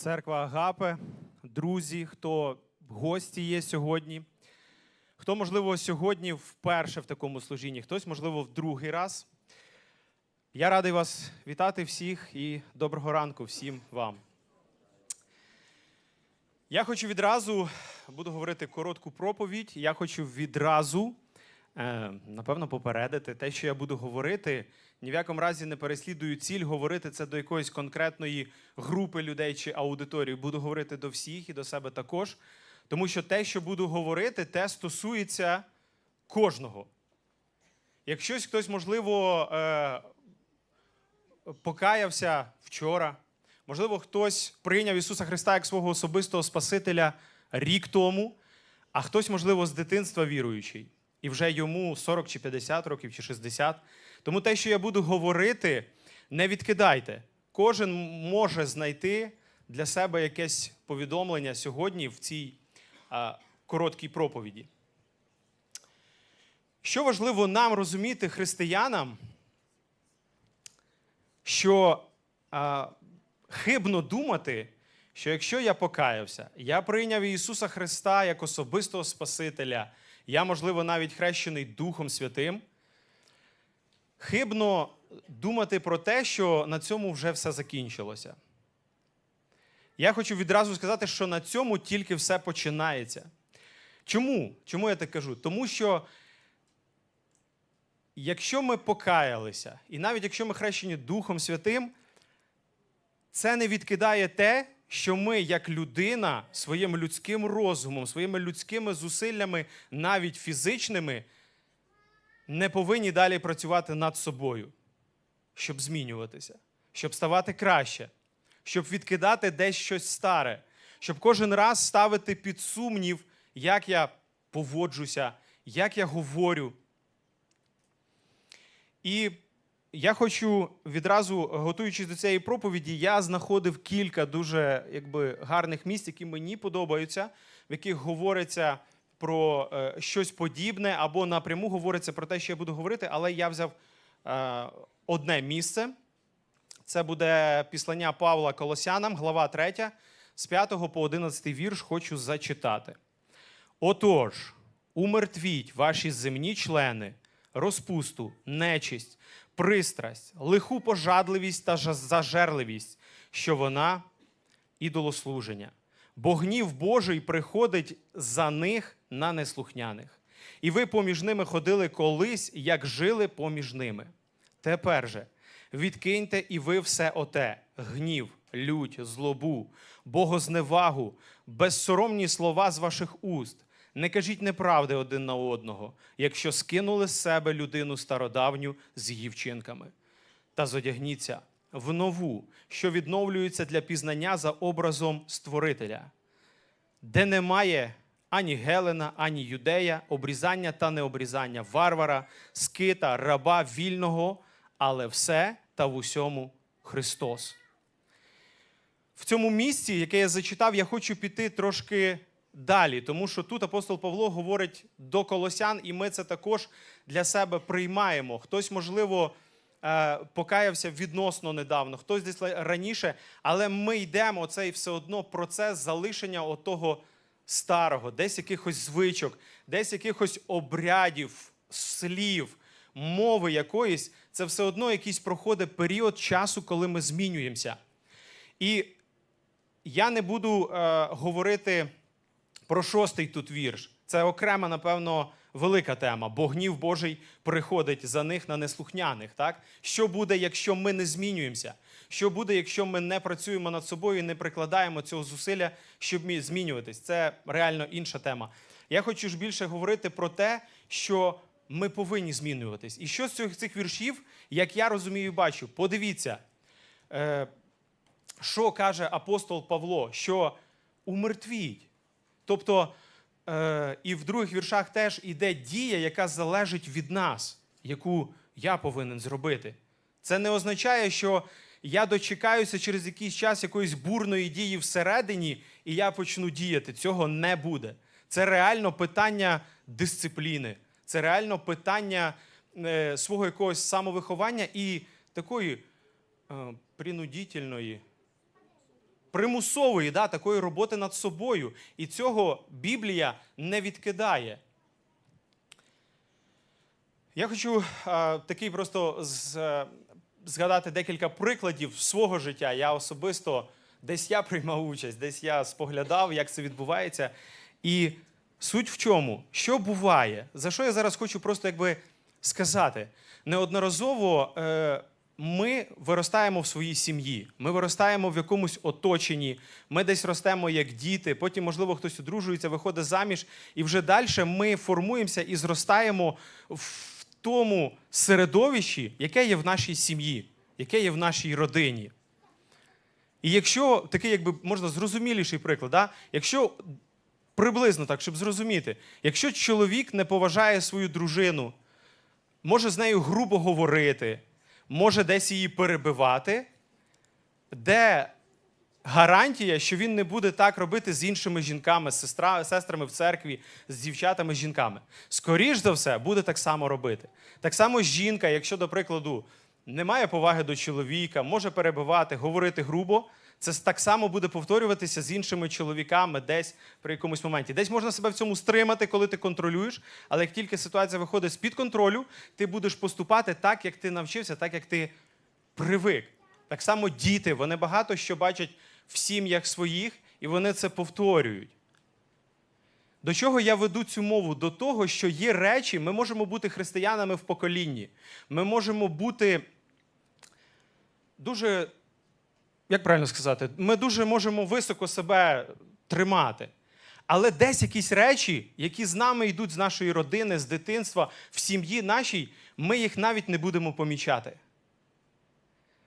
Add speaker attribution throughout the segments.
Speaker 1: Церква Агапе, друзі, хто гості є сьогодні, хто, можливо, сьогодні вперше в такому служінні, хтось, можливо, в другий раз. Я радий вас вітати всіх і доброго ранку всім вам. Я хочу відразу, буду говорити коротку проповідь. Я хочу відразу, напевно, попередити те, що я буду говорити. Ні в якому разі не переслідую ціль говорити це до якоїсь конкретної групи людей чи аудиторії. Буду говорити до всіх і до себе також. Тому що те, що буду говорити, те стосується кожного. Якщо хтось, можливо, е, покаявся вчора, можливо, хтось прийняв Ісуса Христа як свого особистого Спасителя рік тому, а хтось, можливо, з дитинства віруючий, і вже йому 40 чи 50 років, чи 60. Тому те, що я буду говорити, не відкидайте. Кожен може знайти для себе якесь повідомлення сьогодні в цій а, короткій проповіді. Що важливо нам розуміти християнам, що а, хибно думати, що якщо я покаявся, я прийняв Ісуса Христа як особистого Спасителя, я, можливо, навіть хрещений Духом Святим, хибно думати про те, що на цьому вже все закінчилося. Я хочу відразу сказати, що на цьому тільки все починається. Чому? Чому я так кажу? Тому що якщо ми покаялися, і навіть якщо ми хрещені Духом Святим, це не відкидає те, що ми, як людина, своїм людським розумом, своїми людськими зусиллями, навіть фізичними, не повинні далі працювати над собою, щоб змінюватися, щоб ставати краще, щоб відкидати десь щось старе, щоб кожен раз ставити під сумнів, як я поводжуся, як я говорю. І я хочу відразу, готуючись до цієї проповіді, я знаходив кілька дуже якби, гарних місць, які мені подобаються, в яких говориться про е, щось подібне, або напряму говориться про те, що я буду говорити, але я взяв е, одне місце. Це буде післання Павла Колосянам, глава 3, з 5 по 11 вірш хочу зачитати. Отож, умертвіть ваші земні члени, розпусту, нечисть, пристрасть, лиху пожадливість та зажерливість, що вона ідолослуження. Бо гнів Божий приходить за них на неслухняних. І ви поміж ними ходили колись, як жили поміж ними. Тепер же відкиньте і ви все оте: гнів, лють, злобу, богозневагу, безсоромні слова з ваших уст. Не кажіть неправди один на одного, якщо скинули з себе людину стародавню з її вчинками. Та зодягніться в нову, що відновлюється для пізнання за образом Створителя, де немає ані Гелена, ані юдея, обрізання та необрізання, варвара, скита, раба, вільного, але все та в усьому Христос. В цьому місці, яке я зачитав, я хочу піти трошки далі, тому що тут апостол Павло говорить до колосян, і ми це також для себе приймаємо. Хтось, можливо, е, покаявся відносно недавно, хтось десь раніше, але ми йдемо цей все одно процес залишення отого старого, десь якихось звичок, десь якихось обрядів, слів, мови якоїсь. Це все одно якийсь проходить період часу, коли ми змінюємося. І я не буду е, говорити про шостий тут вірш. Це окрема, напевно, велика тема. Бо гнів Божий приходить за них на неслухняних. Так? Що буде, якщо ми не змінюємося? Що буде, якщо ми не працюємо над собою і не прикладаємо цього зусилля, щоб мі- змінюватись? Це реально інша тема. Я хочу ж більше говорити про те, що ми повинні змінюватись. І що з цих, віршів, як я розумію, бачу, подивіться. Е, що каже апостол Павло, що умертвіть. Тобто, е, і в других віршах теж іде дія, яка залежить від нас, яку я повинен зробити. Це не означає, що я дочекаюся через якийсь час якоїсь бурної дії всередині, і я почну діяти. Цього не буде. Це реально питання дисципліни, це реально питання е, свого якогось самовиховання і такої е, принудительної примусової, да, такої роботи над собою. І цього Біблія не відкидає. Я хочу а, такий просто з, е, згадати декілька прикладів свого життя. Я особисто десь я приймав участь, десь я споглядав, як це відбувається. І суть в чому? Що буває? За що я зараз хочу просто якби сказати? Неодноразово е, ми виростаємо в своїй сім'ї, ми виростаємо в якомусь оточенні, ми десь ростемо як діти, потім, можливо, хтось одружується, виходить заміж, і вже далі ми формуємося і зростаємо в тому середовищі, яке є в нашій сім'ї, яке є в нашій родині. І якщо такий, якби можна зрозуміліший приклад, да? якщо приблизно так, щоб зрозуміти, якщо чоловік не поважає свою дружину, може з нею грубо говорити, може десь її перебивати, де гарантія, що він не буде так робити з іншими жінками, з сестра, сестрами в церкві, з дівчатами, з жінками. Скоріш за все, буде так само робити. Так само жінка, якщо, до прикладу, немає поваги до чоловіка, може перебивати, говорити грубо. Це так само буде повторюватися з іншими чоловіками десь при якомусь моменті. Десь можна себе в цьому стримати, коли ти контролюєш, але як тільки ситуація виходить з-під контролю, ти будеш поступати так, як ти навчився, так як ти привик. Так само діти, вони багато що бачать в сім'ях своїх, і вони це повторюють. До чого я веду цю мову? До того, що є речі, ми можемо бути християнами в поколінні. Ми можемо бути дуже, як правильно сказати, ми дуже можемо високо себе тримати. Але десь якісь речі, які з нами йдуть з нашої родини, з дитинства, в сім'ї нашій, ми їх навіть не будемо помічати.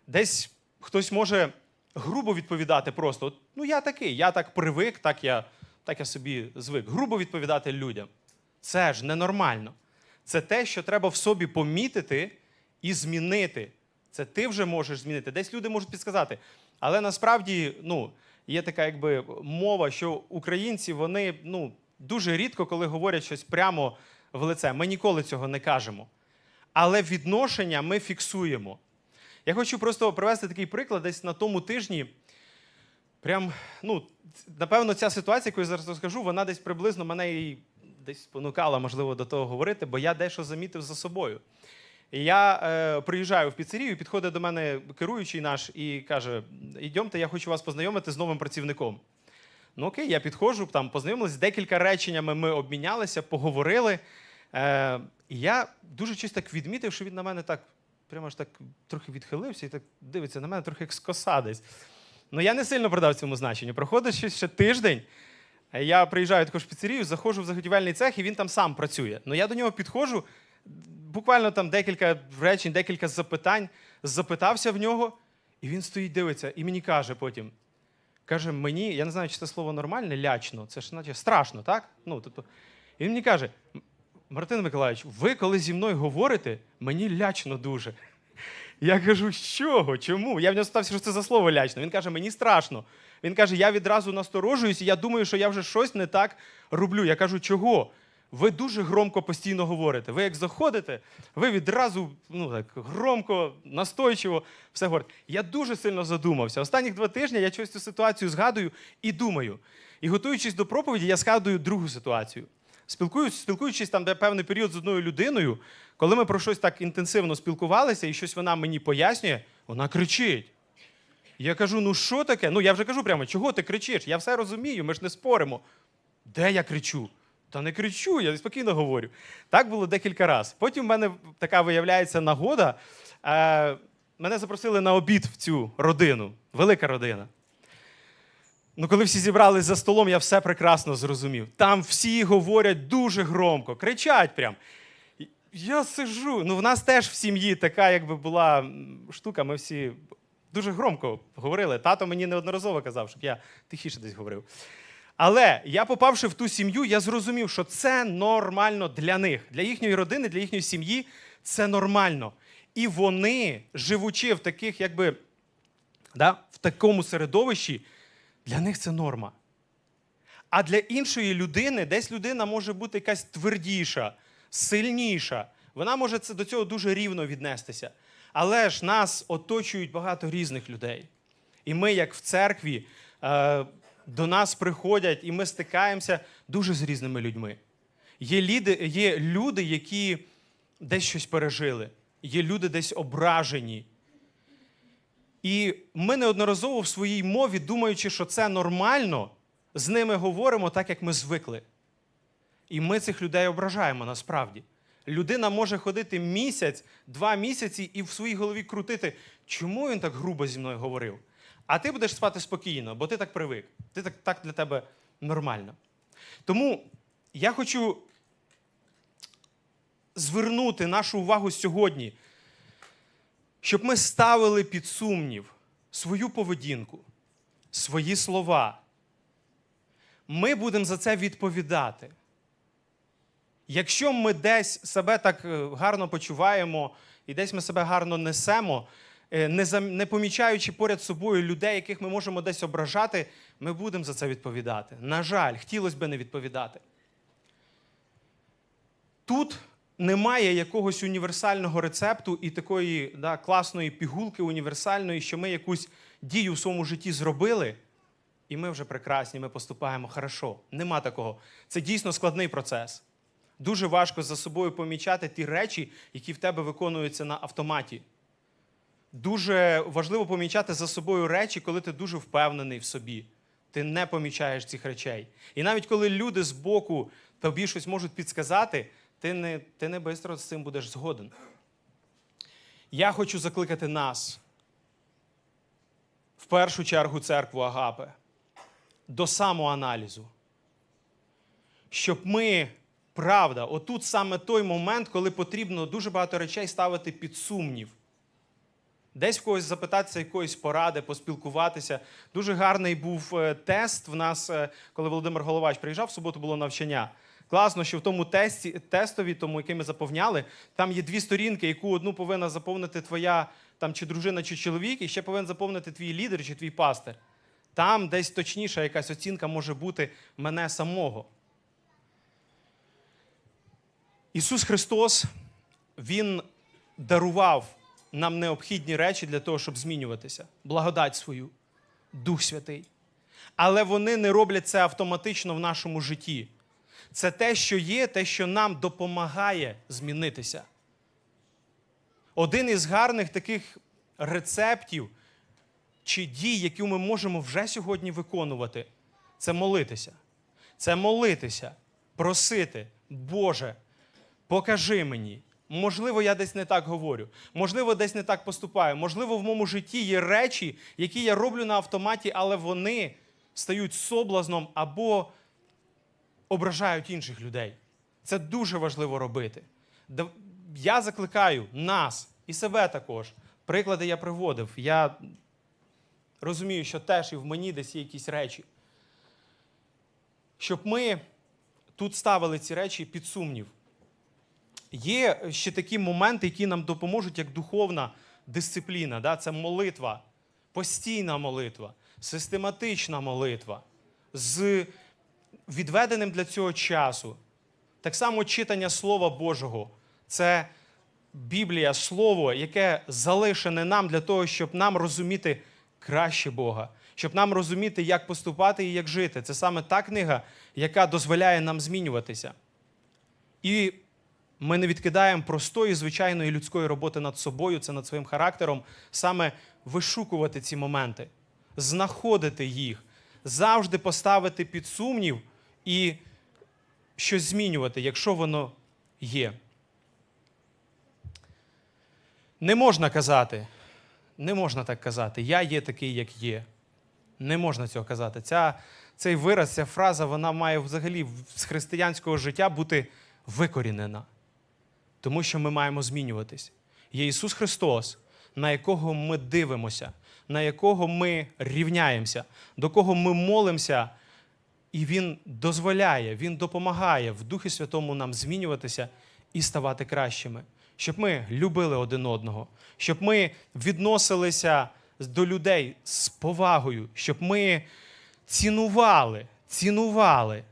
Speaker 1: Десь хтось може грубо відповідати просто: ну я такий, я так привик, так я, так я собі звик. Грубо відповідати людям. Це ж ненормально. Це те, що треба в собі помітити і змінити. Це ти вже можеш змінити. Десь люди можуть підсказати. Але насправді ну, є така якби мова, що українці вони ну, дуже рідко, коли говорять щось прямо в лице. Ми ніколи цього не кажемо. Але відношення ми фіксуємо. Я хочу просто привести такий приклад десь на тому тижні. Прям, ну, напевно, ця ситуація, яку я зараз розкажу, вона десь приблизно мене і десь спонукала, можливо, до того говорити, бо я дещо замітив за собою. Я е, приїжджаю в піцерію, підходить до мене керуючий наш і каже: Ідемте, я хочу вас познайомити з новим працівником. Ну окей, я підходжу, там познайомилися, декілька реченнями ми обмінялися, поговорили. Е, і я дуже чисто так відмітив, що він на мене так прямо ж так трохи відхилився і так дивиться на мене трохи як скоса десь. Ну я не сильно продав цьому значенню. Проходить ще, ще тиждень. Я приїжджаю також в піцерію, заходжу в заготівельний цех, і він там сам працює. Ну я до нього підходжу, буквально там декілька речень, декілька запитань, запитався в нього, і він стоїть, дивиться, і мені каже потім. Каже, мені, я не знаю, чи це слово нормальне, лячно, це ж наче страшно, так? Ну, тобто, і він мені каже: Мартин Миколаївич, ви коли зі мною говорите, мені лячно дуже. Я кажу, з чого? Чому? Я в нього спитався, що це за слово лячно. Він каже, мені страшно. Він каже, я відразу насторожуюсь, і я думаю, що я вже щось не так роблю. Я кажу, чого? Ви дуже громко постійно говорите. Ви як заходите, ви відразу ну, так, громко, настойчиво все говорите. Я дуже сильно задумався. Останніх два тижні я щось цю ситуацію згадую і думаю. І готуючись до проповіді, я згадую другу ситуацію. Спілкуюсь, спілкуючись там, де певний період з одною людиною, коли ми про щось так інтенсивно спілкувалися, і щось вона мені пояснює, вона кричить. Я кажу: ну що таке? Ну я вже кажу прямо, чого ти кричиш? Я все розумію, ми ж не споримо. Де я кричу? Та не кричу, я спокійно говорю. Так було декілька разів. Потім в мене така виявляється нагода. Е, мене запросили на обід в цю родину, велика родина. Ну, коли всі зібрались за столом, я все прекрасно зрозумів. Там всі говорять дуже громко, кричать прям. Я сижу. Ну, в нас теж в сім'ї така, якби була штука, ми всі дуже громко говорили. Тато мені неодноразово казав, щоб я тихіше десь говорив. Але я, попавши в ту сім'ю, я зрозумів, що це нормально для них, для їхньої родини, для їхньої сім'ї це нормально. І вони, живучи в таких, якби да, в такому середовищі, для них це норма. А для іншої людини десь людина може бути якась твердіша, сильніша. Вона може це, до цього дуже рівно віднестися. Але ж нас оточують багато різних людей. І ми, як в церкві, е, до нас приходять, і ми стикаємося дуже з різними людьми. Є, ліди, є люди, які десь щось пережили, є люди десь ображені. І ми неодноразово в своїй мові, думаючи, що це нормально, з ними говоримо так, як ми звикли. І ми цих людей ображаємо насправді. Людина може ходити місяць, два місяці і в своїй голові крутити, чому він так грубо зі мною говорив. А ти будеш спати спокійно, бо ти так привик. Ти так, так для тебе нормально. Тому я хочу звернути нашу увагу сьогодні, щоб ми ставили під сумнів свою поведінку, свої слова. Ми будемо за це відповідати. Якщо ми десь себе так е, гарно почуваємо і десь ми себе гарно несемо, не, не помічаючи поряд собою людей, яких ми можемо десь ображати, ми будемо за це відповідати. На жаль, хотілося б не відповідати. Тут немає якогось універсального рецепту і такої да, класної пігулки універсальної, що ми якусь дію в своєму житті зробили, і ми вже прекрасні, ми поступаємо хорошо. Нема такого. Це дійсно складний процес. Дуже важко за собою помічати ті речі, які в тебе виконуються на автоматі. Дуже важливо помічати за собою речі, коли ти дуже впевнений в собі. Ти не помічаєш цих речей. І навіть коли люди з боку тобі щось можуть підсказати, ти не, ти не швидко з цим будеш згоден. Я хочу закликати нас, в першу чергу церкву Агапе, до самоаналізу. Щоб ми, правда, отут саме той момент, коли потрібно дуже багато речей ставити під сумнів. Десь в когось запитатися якоїсь поради, поспілкуватися. Дуже гарний був е, тест в нас, е, коли Володимир Головач приїжджав, в суботу було навчання. Класно, що в тому тесті, тестові, тому який ми заповняли, там є дві сторінки, яку одну повинна заповнити твоя там, чи дружина, чи чоловік, і ще повинен заповнити твій лідер чи твій пастир. Там десь точніша якась оцінка може бути мене самого. Ісус Христос, Він дарував нам необхідні речі для того, щоб змінюватися. Благодать свою, Дух Святий. Але вони не роблять це автоматично в нашому житті. Це те, що є, те, що нам допомагає змінитися. Один із гарних таких рецептів чи дій, які ми можемо вже сьогодні виконувати, це молитися. Це молитися, просити, Боже, покажи мені. Можливо, я десь не так говорю, можливо, десь не так поступаю. Можливо, в моєму житті є речі, які я роблю на автоматі, але вони стають соблазном або ображають інших людей. Це дуже важливо робити. Я закликаю нас і себе також. Приклади я приводив. Я розумію, що теж і в мені десь є якісь речі. Щоб ми тут ставили ці речі під сумнів. Є ще такі моменти, які нам допоможуть як духовна дисципліна. Да? Це молитва, постійна молитва, систематична молитва з відведеним для цього часу. Так само читання Слова Божого. Це Біблія, Слово, яке залишене нам для того, щоб нам розуміти краще Бога, щоб нам розуміти, як поступати і як жити. Це саме та книга, яка дозволяє нам змінюватися. І ми не відкидаємо простої, звичайної людської роботи над собою, це над своїм характером, саме вишукувати ці моменти, знаходити їх, завжди поставити під сумнів і щось змінювати, якщо воно є. Не можна казати, не можна так казати, я є такий, як є. Не можна цього казати. Ця, цей вираз, ця фраза, вона має взагалі з християнського життя бути викорінена. Тому що ми маємо змінюватись. Є Ісус Христос, на якого ми дивимося, на якого ми рівняємося, до кого ми молимося, і Він дозволяє, Він допомагає в Духі Святому нам змінюватися і ставати кращими, щоб ми любили один одного, щоб ми відносилися до людей з повагою, щоб ми цінували, цінували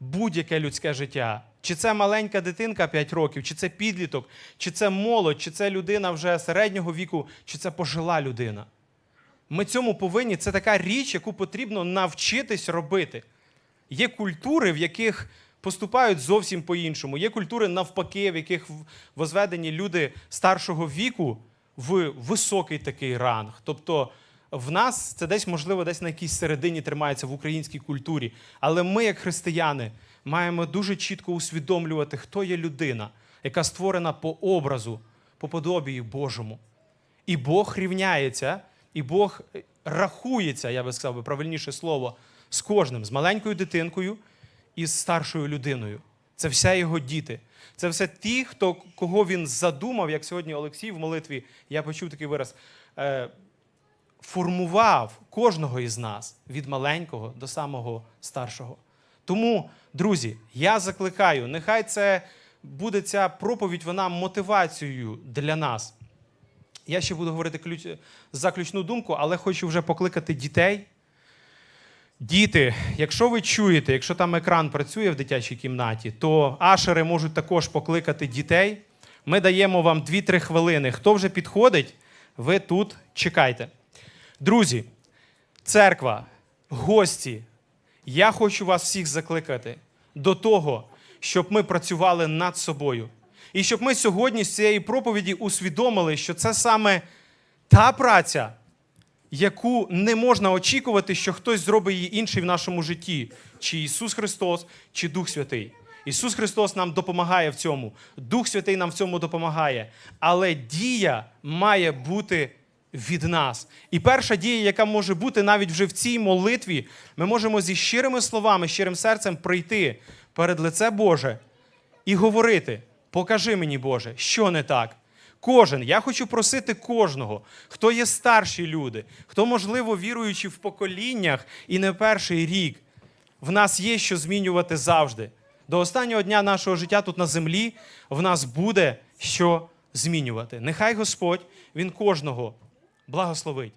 Speaker 1: будь-яке людське життя. Чи це маленька дитинка 5 років, чи це підліток, чи це молодь, чи це людина вже середнього віку, чи це пожила людина. Ми цьому повинні. Це така річ, яку потрібно навчитись робити. Є культури, в яких поступають зовсім по-іншому. Є культури, навпаки, в яких возведені люди старшого віку в високий такий ранг. Тобто в нас це десь, можливо, десь на якійсь середині тримається в українській культурі. Але ми, як християни, маємо дуже чітко усвідомлювати, хто є людина, яка створена по образу, по подобію Божому. І Бог рівняється, і Бог е, рахується, я би сказав правильніше слово, з кожним, з маленькою дитинкою і з старшою людиною. Це все його діти. Це все ті, хто, кого він задумав, як сьогодні Олексій в молитві, я почув такий вираз, е, формував кожного із нас від маленького до самого старшого. Тому, друзі, я закликаю, нехай це буде ця проповідь, вона мотивацією для нас. Я ще буду говорити ключ... заключну думку, але хочу вже покликати дітей. Діти, якщо ви чуєте, якщо там екран працює в дитячій кімнаті, то ашери можуть також покликати дітей. Ми даємо вам 2-3 хвилини. Хто вже підходить, ви тут чекайте. Друзі, церква, гості, я хочу вас всіх закликати до того, щоб ми працювали над собою. І щоб ми сьогодні з цієї проповіді усвідомили, що це саме та праця, яку не можна очікувати, що хтось зробить її інший в нашому житті, чи Ісус Христос, чи Дух Святий. Ісус Христос нам допомагає в цьому, Дух Святий нам в цьому допомагає. Але дія має бути від нас. І перша дія, яка може бути навіть вже в цій молитві, ми можемо зі щирими словами, щирим серцем прийти перед лице Боже і говорити: покажи мені, Боже, що не так. Кожен, я хочу просити кожного, хто є старші люди, хто, можливо, віруючи в поколіннях і не перший рік, в нас є що змінювати завжди. До останнього дня нашого життя тут на землі в нас буде що змінювати. Нехай Господь Він кожного благословить.